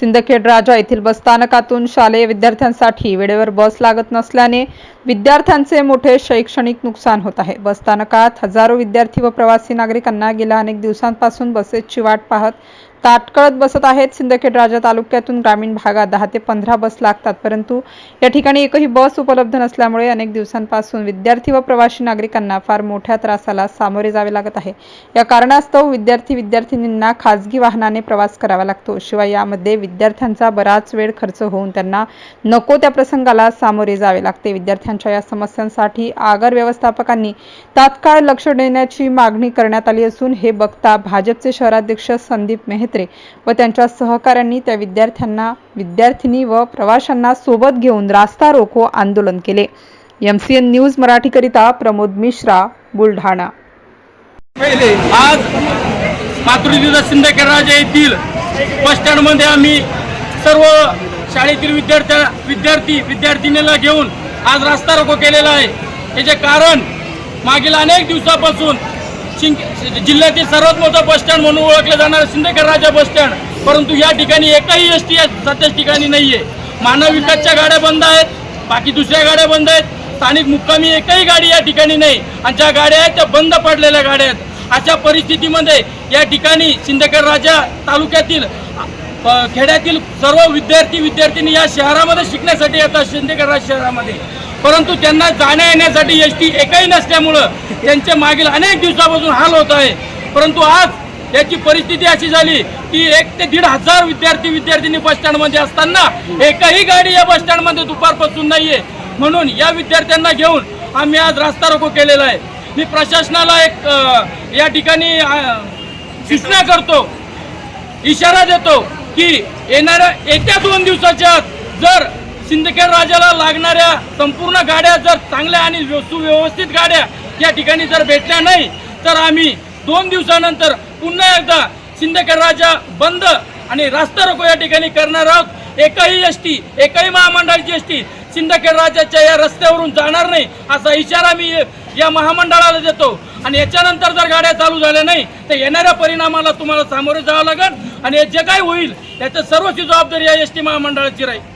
सिंदखेड राजा येथील बसस्थानकातून शालेय विद्यार्थ्यांसाठी वेळेवर बस लागत नसल्याने विद्यार्थ्यांचे मोठे शैक्षणिक नुकसान होत आहे. बसस्थानकात हजारो विद्यार्थी व प्रवासी नागरिकांना गेल्या अनेक दिवसांपासून बसेसची वाट पाहत ताटकळत बसत आहेत. सिंदखेड राजा तालुक्यातून ग्रामीण भागात दहा ते पंधरा बस लागतात. परंतु या ठिकाणी एकही बस उपलब्ध नसल्यामुळे अनेक दिवसांपासून विद्यार्थी व प्रवासी नागरिकांना फार मोठ्या त्रासाला सामोरे जावे लागत आहे. या कारणास्तव विद्यार्थी विद्यार्थिनींना खासगी वाहनाने प्रवास करावा लागतो. शिवाय यामध्ये विद्यार्थ्यांचा बराच वेळ खर्च होऊन त्यांना नको त्या प्रसंगाला सामोरे जावे लागते. विद्यार्थ्यांच्या या समस्यांसाठी आगर व्यवस्थापकांनी तात्काळ लक्ष देण्याची मागणी करण्यात आली असून हे बघता भाजपचे शहराध्यक्ष संदीप म्हेत्रे व त्यांच्या सहकाऱ्यांनी त्या विद्यार्थ्यांना विद्यार्थिनी व प्रवाशांना सोबत घेऊन रास्ता रोको आंदोलन केले. एम सी एन न्यूज मराठीकरिता प्रमोद मिश्रा बुलढाणा. पहिले आज मातृदिवस सिंदखेडराजा येथील बस स्टँडमध्ये आम्ही सर्व शाळेतील विद्यार्थ्या विद्यार्थी विद्यार्थिनीला घेऊन आज रास्ता रोको केलेला आहे. याचे कारण मागील अनेक दिवसापासून शिंग जिल्ह्यातील सर्वात मोठं बस स्टँड म्हणून ओळखलं जाणारं सिंदखेड राजा बस स्टँड. परंतु या ठिकाणी एकही एस टी सध्याच ठिकाणी नाही आहे मानव विकासच्या गाड्या बंद आहेत बाकी दुसऱ्या गाड्या बंद आहेत. स्थानिक मुक्कामी एकही गाडी या ठिकाणी नाही. आणि ज्या गाड्या आहेत त्या बंद पडलेल्या गाड्या आहेत. अशा परिस्थितीमध्ये या ठिकाणी सिंदखेड राजा तालुक्यातील खेड्यातील सर्व विद्यार्थी विद्यार्थिनी या शहरामध्ये शिकण्यासाठी येतात सिंदखेड राज शहरामध्ये. परंतु त्यांना जाण्या येण्यासाठी एस टी एकही नसल्यामुळं त्यांचे मागील अनेक दिवसापासून हाल होत आहे. परंतु आज याची परिस्थिती अशी झाली की एक ते दीड हजार विद्यार्थी विद्यार्थिनी बस स्टँडमध्ये असताना एकही गाडी या बस स्टँडमध्ये दुपारपासून नाहीये. म्हणून या विद्यार्थ्यांना घेऊन आम्ही आज रास्ता रोको केलेला आहे. मी प्रशासनाला एक या ठिकाणी सूचना करतो इशारा देतो की येणाऱ्या येत्या दोन दिवसाच्या आत जर सिंदखेड राजाला लागणाऱ्या संपूर्ण गाड्या जर चांगल्या आणि सुव्यवस्थित गाड्या या ठिकाणी जर भेटल्या नाही तर आम्ही दोन दिवसानंतर पुन्हा एकदा सिंदखेड राजा बंद आणि रास्ता रोको या ठिकाणी करणार आहोत. एकही एस टी एकही महामंडळाची एस टी सिंदखेड राजाच्या या रस्त्यावरून जाणार नाही असा इशारा मी या महामंडळाला देतो. आणि याच्यानंतर जर गाड्या चालू झाल्या नाही तर येणाऱ्या परिणामाला तुम्हाला सामोरे जावं लागेल. आणि हे जे काही होईल याचं सर्वची जबाबदारी या एस टी महामंडळाची राहील.